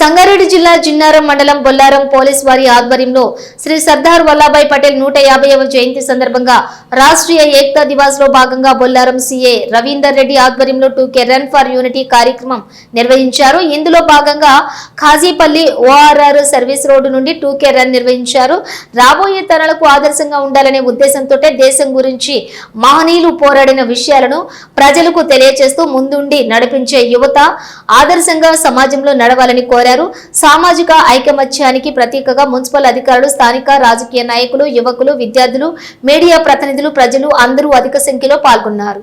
సంగారెడ్డి జిల్లా జిన్నారం మండలం బొల్లారం పోలీస్ వారి ఆధ్వర్యంలో శ్రీ సర్దార్ వల్లభాయ్ పటేల్ నూట యాభైవ జయంతి సందర్భంగా రాష్ట్రీయ ఏక్తా దివాస్లో భాగంగా బొల్లారం సీఏ రవీందర్ రెడ్డి ఆధ్వర్యంలో టూకే రన్ ఫర్ యూనిటీ కార్యక్రమం నిర్వహించారు. ఇందులో భాగంగా ఖాజీపల్లి ఓఆర్ఆర్ సర్వీస్ రోడ్డు నుండి టూకే రన్ నిర్వహించారు. రాబోయే తరాలకు ఆదర్శంగా ఉండాలనే ఉద్దేశంతో దేశం గురించి మహనీయులు పోరాడిన విషయాలను ప్రజలకు తెలియచేస్తూ ముందుండి నడిపించే యువత ఆదర్శంగా సమాజంలో నడవాలని కోరారు. సామాజిక ఐకమత్యానికి ప్రతీకగా మున్సిపల్ అధికారులు స్థానిక రాజకీయ నాయకులు యువకులు విద్యార్థులు మీడియా ప్రతినిధులు ప్రజలు అందరూ అధిక సంఖ్యలో పాల్గొన్నారు.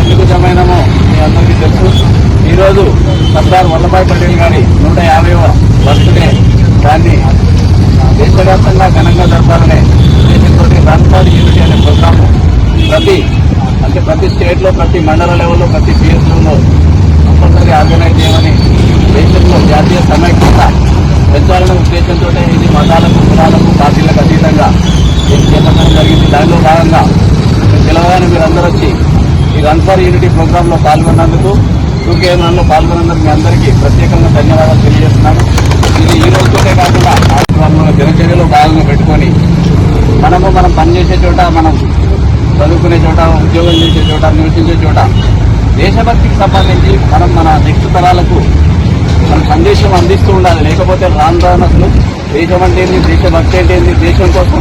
ఎందుకు జమైనామో మీ అందరికీ తెలుసు ఈరోజు సర్దార్ వల్లభాయ్ పటేల్ గారి నూట యాభైవ బర్త్డే. దాన్ని దేశవ్యాప్తంగా ఘనంగా జరపాలనే దేశంతో రాష్ట్రాలు యూనిటీ అనే ప్రోగ్రాము ప్రతి అంటే ప్రతి స్టేట్లో ప్రతి మండల లెవెల్లో ప్రతి పిఎస్లో కంపల్సరీ ఆర్గనైజ్ చేయమని దేశంలో జాతీయ సమైక్యత పెంచాలనే ఉద్దేశంతో ఇది మతాలకు కులాలకు పార్టీలకు అతీతంగా ఇది చేపట్టడం జరిగింది. దానిలో భాగంగా తెలంగాణ మీరు అందరూ వచ్చి ఈ రన్ ఫర్ యూనిటీ ప్రోగ్రాంలో పాల్గొన్నందుకు టూకే రన్లో పాల్గొన్నందుకు మీ అందరికీ ప్రత్యేకంగా ధన్యవాదాలు తెలియజేస్తున్నాను. ఇది ఈ రోజుతోనే కాకుండా దినచర్యలో భాగంగా పెట్టుకొని మనము మనం పనిచేసే చోట మనం చదువుకునే చోట ఉద్యోగం చేసే చోట నివసించే చోట దేశభక్తికి సంబంధించి మనం మన నెక్స్ట్ తరాలకు మన సందేశం అందిస్తూ ఉండాలి. లేకపోతే రాను రాను అసలు దేశం అంటే ఏంటి దేశభక్తి అంటే ఏంటి దేశం కోసం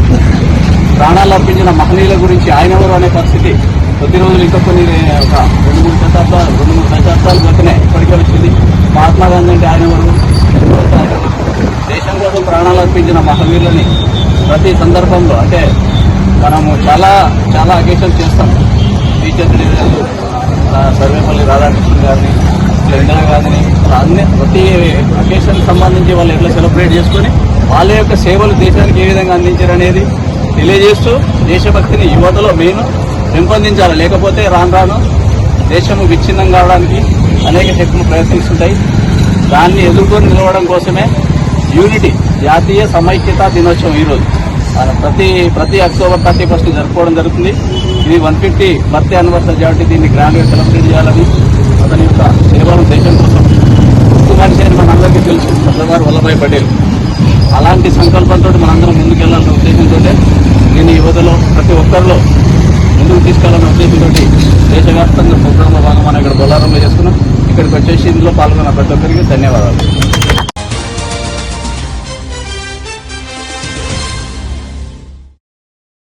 ప్రాణాలు అర్పించిన మహనీయుల గురించి ఆయన ఎవరు అనే పరిస్థితి కొద్ది రోజులు ఇంకా కొన్ని ఒక రెండు మూడు శతాబ్దాలు రెండు మూడు దశాబ్దాలు క్రితమే ఇప్పటికే వచ్చింది. మహాత్మా గాంధీ అంటే ఆయన ఎవరు? దేశం కోసం ప్రాణాలు అర్పించిన మహనీయులని ప్రతి సందర్భంలో అంటే మనము చాలా చాలా అకేషన్స్ చేస్తాం. టీచర్ గారు సర్వేపల్లి రాధాకృష్ణ గారిని ఇట్లా ఇందిరా గాంధీని అన్ని ప్రతి అకేషన్ సంబంధించి వాళ్ళు ఎట్లా సెలబ్రేట్ చేసుకొని వాళ్ళ యొక్క సేవలు దేశానికి ఏ విధంగా అందించారు అనేది తెలియజేస్తూ దేశభక్తిని యువతలో మెయిన్ పెంపొందించాలి. లేకపోతే రాను రాను దేశము విచ్ఛిన్నం కావడానికి అనేక శక్తులు ప్రయత్నిస్తుంటాయి. దాన్ని ఎదుర్కొని నిలవడం కోసమే యూనిటీ జాతీయ సమైక్యత దినోత్సవం ఈరోజు. ప్రతి ప్రతి అక్టోబర్ థర్టీ ఫస్ట్ జరుపుకోవడం జరుగుతుంది. ఇది వన్ ఫిఫ్టీ బర్త్డే అనివర్సరీ కాబట్టి దీన్ని గ్రాండ్గా సెలబ్రేట్ చేయాలని అతని యొక్క సేవలు దేశం కోసం మనిషి అని మనందరికీ తెలుసు సర్దార్ వల్లభాయ్ పటేల్. అలాంటి సంకల్పంతో మనందరం ముందుకెళ్ళాలనే ఉద్దేశంతో దీన్ని యువతలో ప్రతి ఒక్కరిలో ముందుకు తీసుకెళ్ళాలనే ఉద్దేశంతో దేశవ్యాప్తంగా ప్రోగ్రాంలో భాగం మనం ఇక్కడ బొల్లారంలో చేసుకున్నాం ఇక్కడికి వచ్చేసి ఇందులో పాల్గొన్న ప్రతి ఒక్కరికి ధన్యవాదాలు.